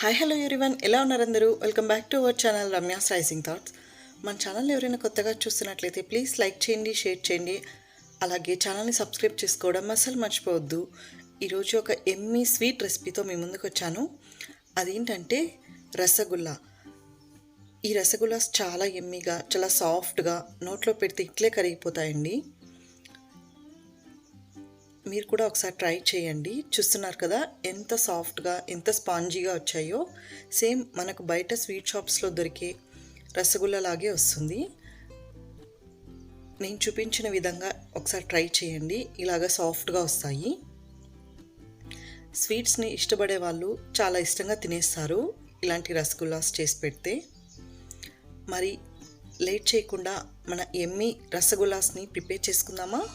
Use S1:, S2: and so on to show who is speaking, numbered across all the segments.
S1: Hi hello everyone ఎలా ఉన్నారు అందరూ? Welcome back to our channel Ramya's rising thoughts మన ఛానల్ ఎవరైనా కొత్తగా చూస్తున్నట్లయితే ప్లీజ్ లైక్ చేయండి షేర్ చేయండి. అలాగే ఛానల్ని సబ్స్క్రైబ్ చేసుకోవడం అసలు మర్చిపోవద్దు. ఈరోజు ఒక ఎమ్మీ స్వీట్ రెసిపీతో మీ ముందుకు వచ్చాను. అదేంటంటే రసగుల్లా. ఈ రసగుల్లాస్ చాలా ఎమ్మీగా చాలా సాఫ్ట్గా నోట్లో పెడితే ఇట్లే కరిగిపోతాయండి. మీరు కూడా ఒకసారి ట్రై చేయండి. చూస్తున్నారు కదా ఎంత సాఫ్ట్గా ఎంత స్పాంజీగా వచ్చాయో. సేమ్ మనకు బయట స్వీట్ షాప్స్లో దొరికే రసగుల్లా లాగే వస్తుంది. నేను చూపించిన విధంగా ఒకసారి ట్రై చేయండి. ఇలాగ సాఫ్ట్గా వస్తాయి. స్వీట్స్ని ఇష్టపడే వాళ్ళు చాలా ఇష్టంగా తినేస్తారు ఇలాంటి రసగుల్లాస్ చేసి పెడితే. మరి లేట్ చేయకుండా మన ఎమ్మి రసగుల్లాస్ని ప్రిపేర్ చేసుకుందామా?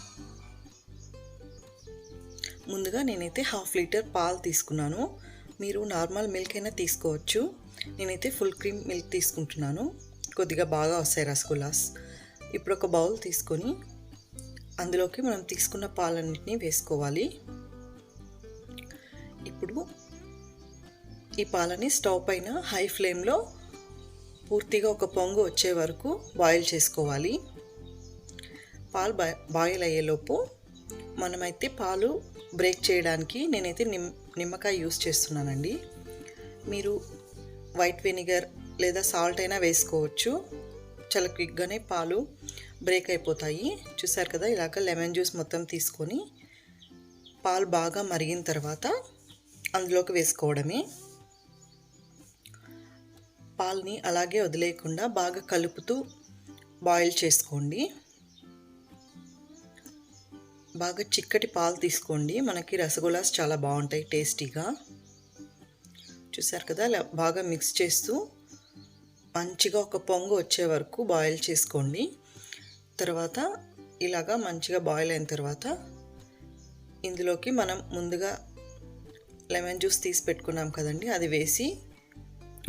S1: ముందుగా నేనైతే హాఫ్ లీటర్ పాలు తీసుకున్నాను. మీరు నార్మల్ మిల్క్ అయినా తీసుకోవచ్చు. నేనైతే ఫుల్ క్రీమ్ మిల్క్ తీసుకుంటున్నాను. కొద్దిగా బాగా వస్తాయి రసగుల్లాస్. ఇప్పుడు ఒక బౌల్ తీసుకొని అందులోకి మనం తీసుకున్న పాలన్నింటినీ వేసుకోవాలి. ఇప్పుడు ఈ పాలని స్టవ్ పైన హై ఫ్లేమ్లో పూర్తిగా ఒక పొంగు వచ్చే వరకు బాయిల్ చేసుకోవాలి. పాలు బాయిల్ అయ్యేలోపు మనమైతే పాలు బ్రేక్ చేయడానికి నేనైతే నిమ్ నిమ్మకాయ యూస్ చేస్తున్నానండి. మీరు వైట్ వెనిగర్ లేదా సాల్ట్ అయినా వేసుకోవచ్చు. చాలా క్విక్గానే పాలు బ్రేక్ అయిపోతాయి. చూసారు కదా ఇలాగ లెమన్ జ్యూస్ మొత్తం తీసుకొని పాలు బాగా మరిగిన తర్వాత అందులోకి వేసుకోవడమే. పాల్ని అలాగే వదిలేయకుండా బాగా కలుపుతూ బాయిల్ చేసుకోండి. బాగా చిక్కటి పాలు తీసుకోండి. మనకి రసగుల్లాస్ చాలా బాగుంటాయి టేస్టీగా. చూసారు కదా అలా బాగా మిక్స్ చేస్తూ మంచిగా ఒక పొంగు వచ్చే వరకు బాయిల్ చేసుకోండి. తర్వాత ఇలాగా మంచిగా బాయిల్ అయిన తర్వాత ఇందులోకి మనం ముందుగా లెమన్ జ్యూస్ తీసి పెట్టుకున్నాం కదండి అది వేసి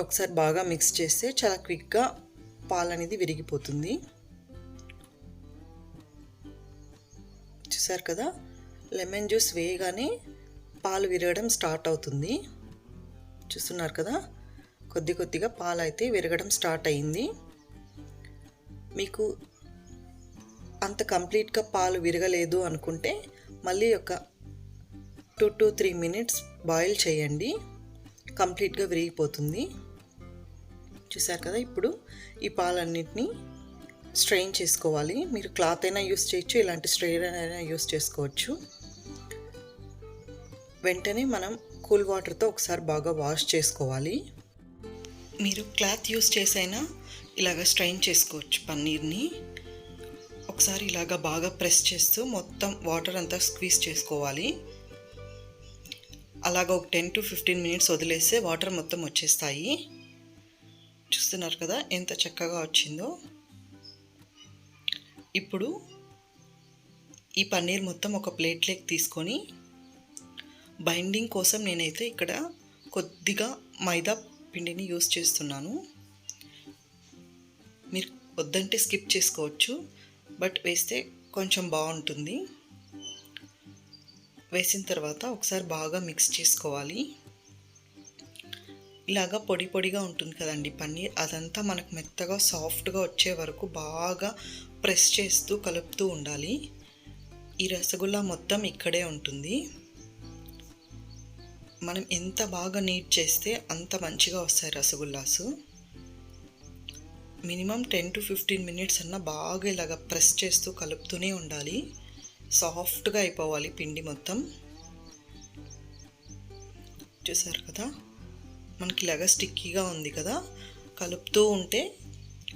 S1: ఒకసారి బాగా మిక్స్ చేస్తే చాలా క్విక్గా పాలు అనేది విరిగిపోతుంది. చూసారు కదా. లెమన్ జ్యూస్ వేయగానే పాలు విరగడం స్టార్ట్ అవుతుంది. చూస్తున్నారు కదా. కొద్ది కొద్దిగా పాలు అయితే విరగడం స్టార్ట్ అయింది. మీకు అంత కంప్లీట్గా పాలు విరగలేదు అనుకుంటే మళ్ళీ ఒక two to three minutes boil చేయండి. కంప్లీట్గా విరిగిపోతుంది. చూసారు కదా ఇప్పుడు ఈ పాలన్నింటినీ స్ట్రెయిన్ చేసుకోవాలి. మీరు క్లాత్ అయినా యూస్ చేయొచ్చు ఇలాంటి స్ట్రెయిన్ అయినా యూస్ చేసుకోవచ్చు. వెంటనే మనం కూల్ వాటర్తో ఒకసారి బాగా వాష్ చేసుకోవాలి. మీరు క్లాత్ యూస్ చేసైనా ఇలాగ స్ట్రెయిన్ చేసుకోవచ్చు పన్నీర్ని. ఒకసారి ఇలాగ బాగా ప్రెస్ చేస్తూ మొత్తం వాటర్ అంతా స్క్వీజ్ చేసుకోవాలి. అలాగ ఒక టెన్ టు ఫిఫ్టీన్ మినిట్స్ వదిలేస్తే వాటర్ మొత్తం వచ్చేస్తాయి. చూస్తున్నారు కదా ఎంత చక్కగా వచ్చిందో. ఇప్పుడు ఈ పన్నీర్ మొత్తం ఒక ప్లేట్లోకి తీసుకొని బైండింగ్ కోసం నేనైతే ఇక్కడ కొద్దిగా మైదా పిండిని యూస్ చేస్తున్నాను. మీరు వద్దంటే స్కిప్ చేసుకోవచ్చు బట్ వేస్తే కొంచెం బాగుంటుంది. వేసిన తర్వాత ఒకసారి బాగా మిక్స్ చేసుకోవాలి. ఇలాగా పొడి పొడిగా ఉంటుంది కదండి పన్నీర్ అదంతా మనకు మెత్తగా సాఫ్ట్గా వచ్చే వరకు బాగా ప్రెస్ చేస్తూ కలుపుతూ ఉండాలి. ఈ రసగుల్లా మొత్తం ఇక్కడే ఉంటుంది. మనం ఎంత బాగా నీట్ చేస్తే అంత మంచిగా వస్తాయి rasgullas. Minimum ten to fifteen minutes అన్న బాగా ఇలాగ ప్రెస్ చేస్తూ కలుపుతూనే ఉండాలి. సాఫ్ట్గా అయిపోవాలి పిండి మొత్తం. చూసారు కదా? మనకి ఇలాగ స్టిక్కీగా ఉంది కదా? కలుపుతూ ఉంటే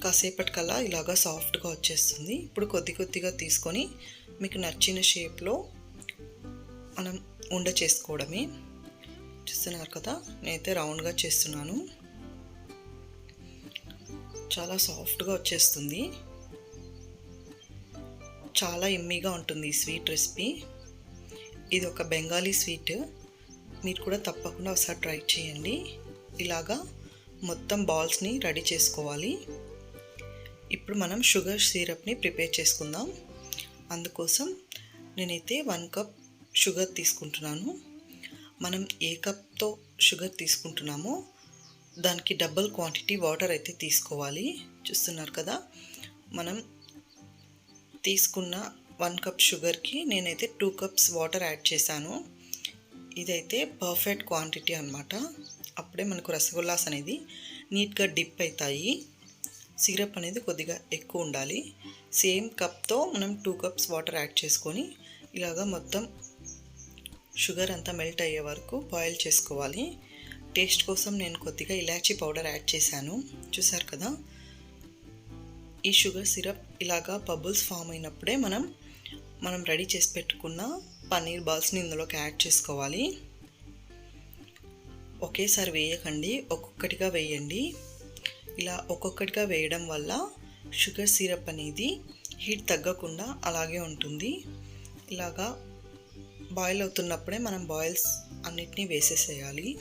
S1: కాసేపటికల్లా ఇలాగా సాఫ్ట్గా వచ్చేస్తుంది. ఇప్పుడు కొద్ది కొద్దిగా తీసుకొని మీకు నచ్చిన షేప్లో మనం ఉండ చేసుకోవడమే. చూస్తున్నారు కదా? నేనైతే రౌండ్గా చేస్తున్నాను. చాలా సాఫ్ట్గా వచ్చేస్తుంది. చాలా ఎమ్మీగా ఉంటుంది ఈ స్వీట్ రెసిపీ. ఇది ఒక బెంగాలీ స్వీట్. మీరు కూడా తప్పకుండా ఒకసారి ట్రై చేయండి. ఇలాగా మొత్తం బాల్స్ని రెడీ చేసుకోవాలి. ఇప్పుడు మనం షుగర్ సిరప్ని ప్రిపేర్ చేసుకుందాం. అందుకోసం నేనైతే వన్ కప్ షుగర్ తీసుకుంటున్నాను. మనం ఏ కప్తో షుగర్ తీసుకుంటున్నామో దానికి డబుల్ క్వాంటిటీ వాటర్ అయితే తీసుకోవాలి. చూస్తున్నారు కదా? మనం తీసుకున్న వన్ కప్ షుగర్కి నేనైతే టూ కప్స్ వాటర్ యాడ్ చేశాను. ఇదైతే పర్ఫెక్ట్ క్వాంటిటీ అనమాట అప్పుడే మనకు రసగుల్లాస్ అనేది నీట్గా డిప్ అవుతాయి. సిరప్ అనేది కొద్దిగా ఎక్కువ ఉండాలి. సేమ్ కప్తో మనం టూ కప్స్ వాటర్ యాడ్ చేసుకొని ఇలాగా మొత్తం షుగర్ అంతా మెల్ట్ అయ్యే వరకు బాయిల్ చేసుకోవాలి. టేస్ట్ కోసం నేను కొద్దిగా ఇలాచీ పౌడర్ యాడ్ చేశాను. చూసారు కదా? ఈ షుగర్ సిరప్ ఇలాగా బబుల్స్ ఫామ్ అయినప్పుడే మనం మనం రెడీ చేసి పెట్టుకున్న పన్నీర్ బాల్స్ని ఇందులోకి యాడ్ చేసుకోవాలి. ఒకేసారి వేయకండి. ఒక్కొక్కటిగా వేయండి. ఇలా ఒక్కొక్కటిగా వేయడం వల్ల షుగర్ సిరప్ అనేది హీట్ తగ్గకుండా అలాగే ఉంటుంది. ఇలాగా బాయిల్ అవుతున్నప్పుడే మనం బాయిల్స్ అన్నిటినీ వేసేసేయాలి.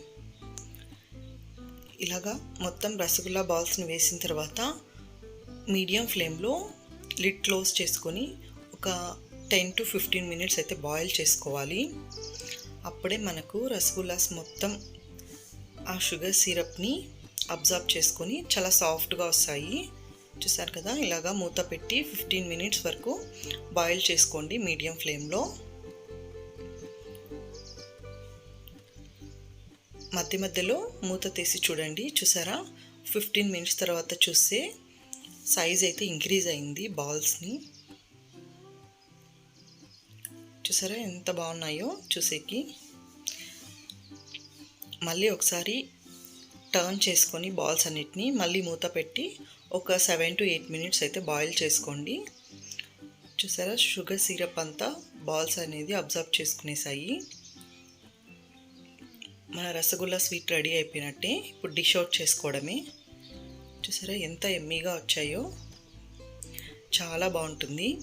S1: ఇలాగా మొత్తం రసగుల్లా బాల్స్ని వేసిన తర్వాత మీడియం ఫ్లేమ్లో లిడ్ క్లోజ్ చేసుకొని ఒక టెన్ టు ఫిఫ్టీన్ మినిట్స్ అయితే బాయిల్ చేసుకోవాలి. అప్పుడే మనకు రసగుల్లాస్ మొత్తం ఆ షుగర్ సిరప్ని అబ్జర్వ్ చేసుకొని చాలా సాఫ్ట్గా వస్తాయి. చూసారు కదా ఇలాగా మూత పెట్టి ఫిఫ్టీన్ మినిట్స్ వరకు బాయిల్ చేసుకోండి మీడియం ఫ్లేమ్లో. మధ్య మధ్యలో మూత తీసి చూడండి. చూసారా? ఫిఫ్టీన్ మినిట్స్ తర్వాత చూస్తే సైజ్ అయితే ఇంక్రీజ్ అయింది బాల్స్ని. చూసారా ఎంత బాగున్నాయో చూసేకి. మళ్ళీ ఒకసారి టర్న్ చేసుకొని బాల్స్ అన్నిటిని మళ్ళీ మూత పెట్టి ఒక సెవెన్ టు ఎయిట్ మినిట్స్ అయితే బాయిల్ చేసుకోండి. చూసారా? షుగర్ సిరప్ అంతా బాల్స్ అనేది అబ్జర్వ్ చేసుకునేసాయి. మన రసగుల్లా స్వీట్ రెడీ అయిపోయినట్టే ఇప్పుడు డిష్ అవుట్ చేసుకోవడమే. చూసారా? ఎంత ఎమ్మీగా వచ్చాయో. చాలా బాగుంటుంది.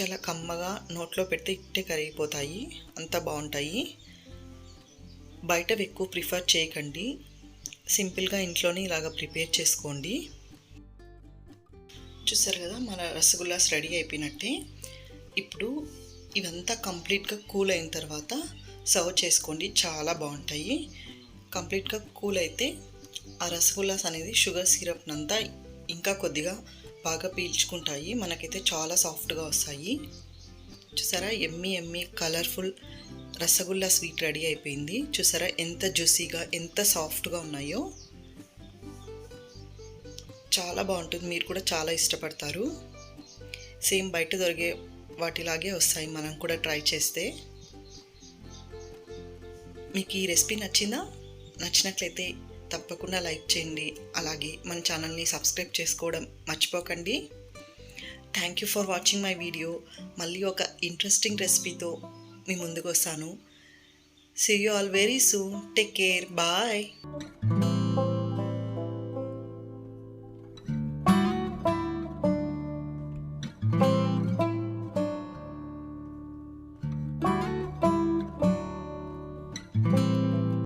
S1: చాలా కమ్మగా నోట్లో పెడితే ఇట్టే కరిగిపోతాయి. అంత బాగుంటాయి. బయటవి ఎక్కువ ప్రిఫర్ చేయకండి. సింపుల్గా ఇంట్లోనే ఇలాగ ప్రిపేర్ చేసుకోండి. చూసారు కదా మన రసగుల్లాస్ రెడీ అయిపోయినట్టే. ఇప్పుడు ఇవంతా కంప్లీట్గా కూల్ అయిన తర్వాత సర్వ్ చేసుకోండి. చాలా బాగుంటాయి. కంప్లీట్గా కూల్ అయితే ఆ రసగుల్లాస్ అనేది షుగర్ సిరప్నంతా ఇంకా కొద్దిగా బాగా పీల్చుకుంటాయి. మనకైతే చాలా సాఫ్ట్గా వస్తాయి. చూసారా? ఎమ్మి ఎమ్మి కలర్ఫుల్ రసగుల్లా స్వీట్ రెడీ అయిపోయింది. చూసారా? ఎంత జ్యూసీగా ఎంత సాఫ్ట్గా ఉన్నాయో. చాలా బాగుంటుంది. మీరు కూడా చాలా ఇష్టపడతారు. సేమ్ బయట దొరికే వాటిలాగే వస్తాయి. మనం కూడా ట్రై చేస్తే. మీకు ఈ రెసిపీ నచ్చిందా? నచ్చినట్లయితే తప్పకుండా లైక్ చేయండి. అలాగే మన ఛానల్ని సబ్స్క్రైబ్ చేసుకోవడం మర్చిపోకండి. Thank you for watching my video మళ్ళీ ఒక ఇంట్రెస్టింగ్ రెసిపీతో మీ ముందుకు వస్తాను. See you all very soon take care bye